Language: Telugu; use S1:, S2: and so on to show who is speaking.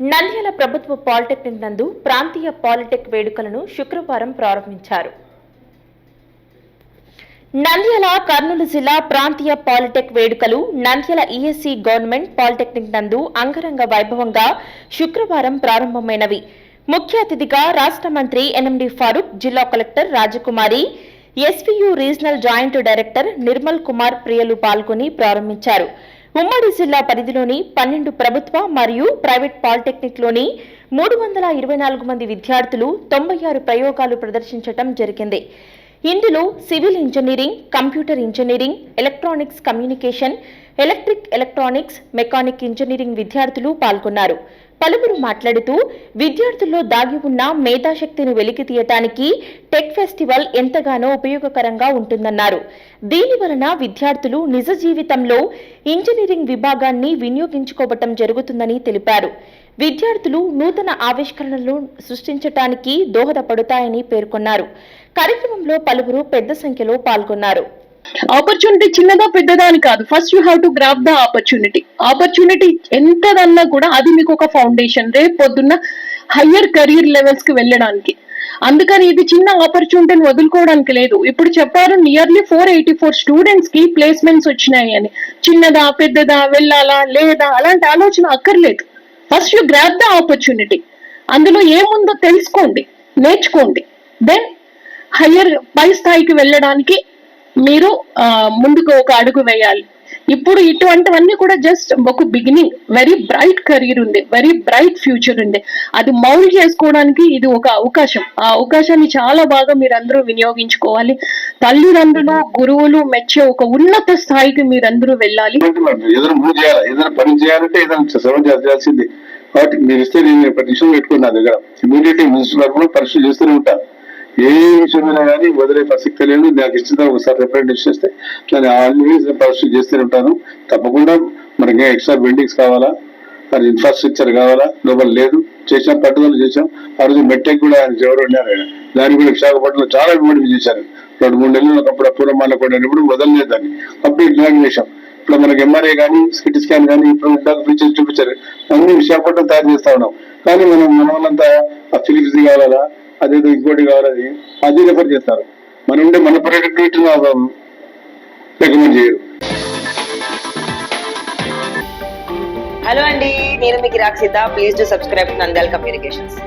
S1: నంద్యాల ప్రభుత్వ పాలిటెక్నిక్ నందు ప్రాంతీయ పాలిటెక్ వేడుకలను శుక్రవారం ప్రారంభించారు. నంద్యాల కర్నూలు జిల్లా ప్రాంతీయ పాలిటెక్ వేడుకలు నంద్యాల ఈఎస్సీ గవర్నమెంట్ పాలిటెక్నిక్ నందు అంగరంగ వైభవంగా శుక్రవారం ప్రారంభమైనవి. ముఖ్య అతిథిగా రాష్ట్ర మంత్రి ఎన్ఎండి ఫారూక్ జిల్లా collector Rajakumari ఎస్పీయు regional joint director Nirmal Kumar ప్రియలు పాల్గొని ప్రారంభించారు. ఉమ్మడి జిల్లా పరిధిలోని పన్నెండు ప్రభుత్వ మరియు ప్రైవేట్ పాలిటెక్నిక్లోని మూడు వందల ఇరవై నాలుగు మంది విద్యార్థులు తొంభై ఆరు ప్రయోగాలు ప్రదర్శించటం జరిగింది. ఇందులో civil engineering computer engineering electronics communication electric electronics mechanic engineering విద్యార్థులు పాల్గొన్నారు. పలువురు మాట్లాడుతూ విద్యార్థుల్లో దాగి ఉన్న మేధాశక్తిని వెలికి తీయటానికి టెక్ ఫెస్టివల్ ఎంతగానో ఉపయోగకరంగా ఉంటుందన్నారు. దీని వలన విద్యార్థులు నిజ జీవితంలో ఇంజనీరింగ్ విభాగాన్ని వినియోగించుకోవటం జరుగుతుందని తెలిపారు. విద్యార్థులు నూతన ఆవిష్కరణలు సృష్టించటానికి దోహదపడతాయని పేర్కొన్నారు. కార్యక్రమంలో పలువురు పెద్ద సంఖ్యలో పాల్గొన్నారు.
S2: ఆపర్చునిటీ చిన్నదా పెద్దదా అని కాదు. First you have to grab the opportunity opportunity ఎంతదన్నా కూడా అది మీకు ఒక ఫౌండేషన్ రేపు పొద్దున్న హయ్యర్ కెరీర్ లెవెల్స్కి వెళ్ళడానికి. అందుకని ఇది చిన్న ఆపర్చునిటీని వదులుకోవడానికి లేదు. ఇప్పుడు చెప్పారు నియర్లీ ఫోర్ ఎయిటీ ఫోర్ స్టూడెంట్స్కి ప్లేస్మెంట్స్ వచ్చినాయి అని. చిన్నదా పెద్దదా వెళ్ళాలా లేదా? అలాంటి ఆలోచన అక్కర్లేదు. First you grab the opportunity అందులో ఏముందో తెలుసుకోండి నేర్చుకోండి. దెన్ హయ్యర్ పై స్థాయికి వెళ్ళడానికి మీరు ముందుకు ఒక అడుగు వేయాలి. ఇప్పుడు ఇటువంటివన్నీ కూడా జస్ట్ ఒక బిగినింగ్ వెరీ బ్రైట్ కెరీర్ ఉంది వెరీ బ్రైట్ ఫ్యూచర్ ఉంది అది మౌల్డ్ చేసుకోవడానికి ఇది ఒక అవకాశం. ఆ అవకాశాన్ని చాలా బాగా మీరందరూ వినియోగించుకోవాలి. తల్లిదండ్రులు గురువులు మెచ్చే ఒక ఉన్నత స్థాయికి మీరందరూ వెళ్ళాలి.
S3: ఏదైనా పని చేయాలంటే ఏదైనా సేవ చేయాల్సింది. కాబట్టి మీరు ఇస్తే నేను ప్రతి విషయం దగ్గర ఇమీడియట్ మినిస్టర్ కూడా పరీక్షలు చేస్తూనే ఉంటాను ఏ విషయమైనా కానీ వదిలే ప్రసక్తి లేదు. నాకు ఇచ్చిన ఒకసారి రిప్రజెంట్ చేస్తే దాన్ని ఆల్రెడీ పరిస్థితి చేస్తూనే ఉంటాను. తప్పకుండా మనకి ఎక్స్ట్రా బిల్డింగ్స్ కావాలా? మరి ఇన్ఫ్రాస్ట్రక్చర్ కావాలా? లోపల లేదు. చేసాం పట్టుదల చేసాం ఆ రోజు మెట్టెక్ కూడా ఆయన ఎవరు ఉన్నారు ఆయన దాన్ని కూడా విశాఖపట్నంలో చాలా విమర్శలు చేశారు. రెండు మూడు నెలలు ఒకప్పుడు పూర్వమాల కూడా ఇప్పుడు వదలలేదు దాన్ని. కంప్లీట్ ల్యాండ్ చేశాం. ఇప్పుడు మనకి ఎంఆర్ఐ కానీ సిటీ స్కాన్ కానీ ఇప్పుడు ఇందాక ఫీచర్స్ చూపించారు. అన్ని విశాఖపట్నం తయారు చేస్తా ఉన్నాం. కానీ మనం మన వాళ్ళంతా ఆ ఫిలిప్స్ కావాలా? అదేదో ఇంకోటి కావాలని అది రెఫర్ చేస్తారు. మన ఉండే మన ప్రొడక్టివిటీని రికమెండ్ చేయరు.
S4: హలో అండి నేను మీకు Rakshita please to subscribe Nandal communications